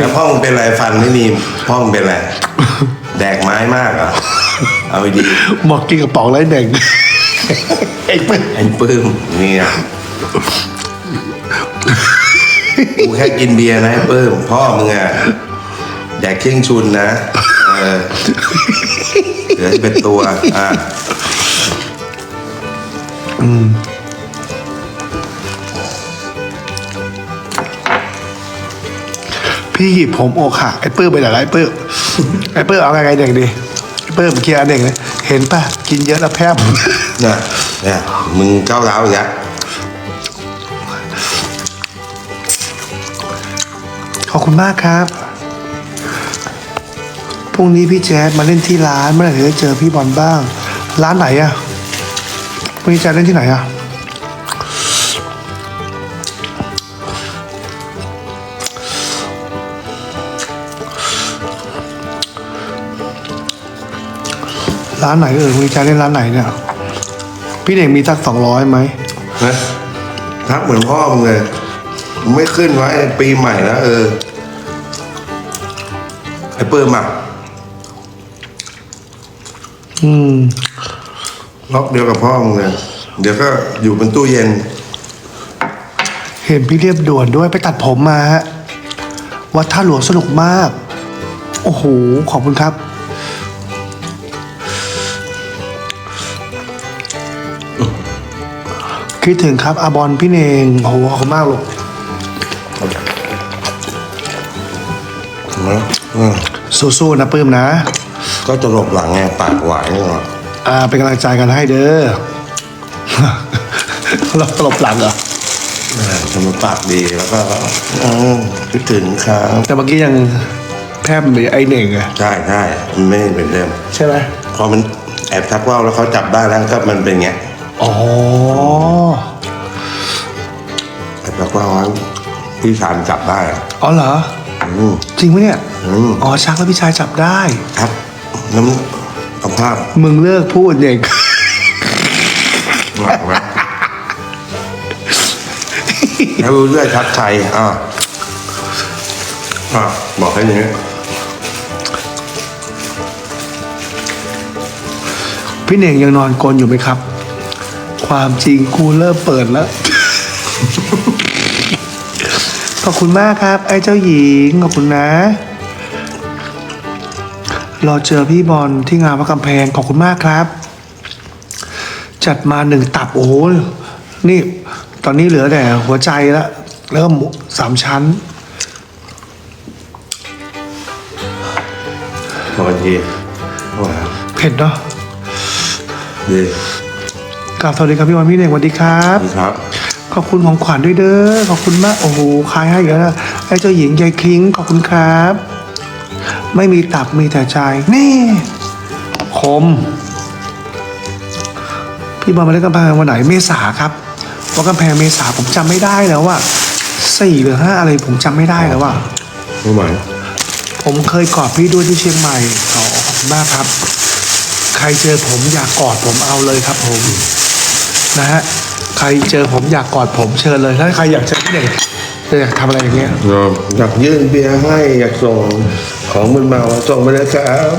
แล้วพ่อมึงเป็นไรฟันไม่มีพ่อมึงเป็นไรแดกไม้มากเหรอเอาดีบอกกินกระป๋องไรเด็กไอ้เปิ้ลไอ้ปื้มเนี่ยกูแค่กินเบียร์นะไอ้ปื้มพ่อมึงอะแดกเข่งชุนนะเออเหลือเป็นตัวอะ พี่หยิบผมอกหักไอ้เปิ้ลไปไหนละไอ้เปิ้ลไอ้เปิ้ลเอาไงไงเด็กดีไอ้เปิ้ลเมื่อกี้อันเด็กเลยเห็นป่ะกินเยอะแล้วแพ้ผมเนี่ยเนี่ยมึงก้าวร้าวอีกแล้วขอบคุณมากครับพรุ่งนี้พี่แจ๊ดมาเล่นที่ร้านเมื่อไหร่ถึงจะเจอพี่บอลบ้าง ร้านไหนอะพรุ่งนี้แจ๊ดเล่นที่ไหนอะ ร้านไหนเออพรุ่งนี้แจ๊ดเล่นร้านไหนเนี่ย พี่เด็กมีสักสองร้อยไหมนะทักเหมือนพ่อมึงเลยมึงไม่ขึ้นไว้ปีใหม่แล้วเออไอ้ปื้มอะอืมล็อกเดียวกับพ่อมึงเลยเดี๋ยวก็อยู่บนตู้เย็น เห็นพี่เรียบด่วนด้วยไปตัดผมมาฮะวัดท่าหลวงสนุกมาก โอ้โห ขอบคุณครับ คิดถึงครับอาบอลพี่เนงโอ้โหขอบคุณมากลูกนะอืมสู้ๆนะปื้มนะ ก็จะหลบหลังไงปากหวายนี่หรออ่าเป็นกำลังใจกันให้เด้อ เราตลบหลังเหรอทำมาปากดีแล้วก็อืมคิดถึงครับแต่เมื่อกี้ยังแทบเหมือนไอเน่งอะใช่ใช่มันไม่เป็นเดิมใช่ไหมพอมันแอบทักว่าวแล้วเขาจับได้แล้วก็มันเป็นไง อ๋อแอบทักว่าวแล้วพี่ชานจับได้อะอ๋อเหรออืมจริงไหมเนี่ยอืมอ๋อชักแล้วพี่ชายจับได้ ครับน้ำเอาภาพมึงเลิกพูดเด็กหลังนะแล้วรู้ด้วยทักใครอ่าอ่าบอกให้อย่างนี้พี่เน่งยังนอนกลนอยู่ไหมครับ ความจริงกูเริ่มเปิดแล้ว ขอบคุณมากครับ ไอ้เจ้าหญิง ขอบคุณนะรอเจอพี่บอลที่งานพระกำแพง ขอบคุณมากครับ จัดมาหนึ่งตับโอ้โหนี่ ตอนนี้เหลือแต่หัวใจแล้วแล้วก็หมูสามชั้นบอกกันทีว่าเผ็ดเนาะ ดี กราบสวัสดีครับพี่บอลพี่เน่งสวัสดีครับดีครับ ขอบคุณของขวัญด้วยเด้อ ขอบคุณมาก โอ้โหคายให้เยอะนะไอ้เจ้าหญิงยายคลิงขอบคุณครับ ไม่มีตับมีแต่ใจ นี่ คม พี่บอลมาเล่นกำแพงวันไหน เมษาครับว่ากำแพงเมษาผมจำไม่ได้แล้วว่าสี่หรือห้าอะไรผมจำไม่ได้แล้วว่ารู้ไหมผมเคยกอดพี่ด้วยที่เชียงใหม่อ๋อขอบคุณมากครับ ใครเจอผมอยากกอดผมเอาเลยครับผม นะฮะใครเจอผมอยากกอดผมเชิญเลย ถ้าใครอยากเจอพี่เน่งอยากทำอะไรอย่างเงี้ย อยากยื่นเบียร์ให้อยากส่งของมึนเมาส่งไปเลยครับ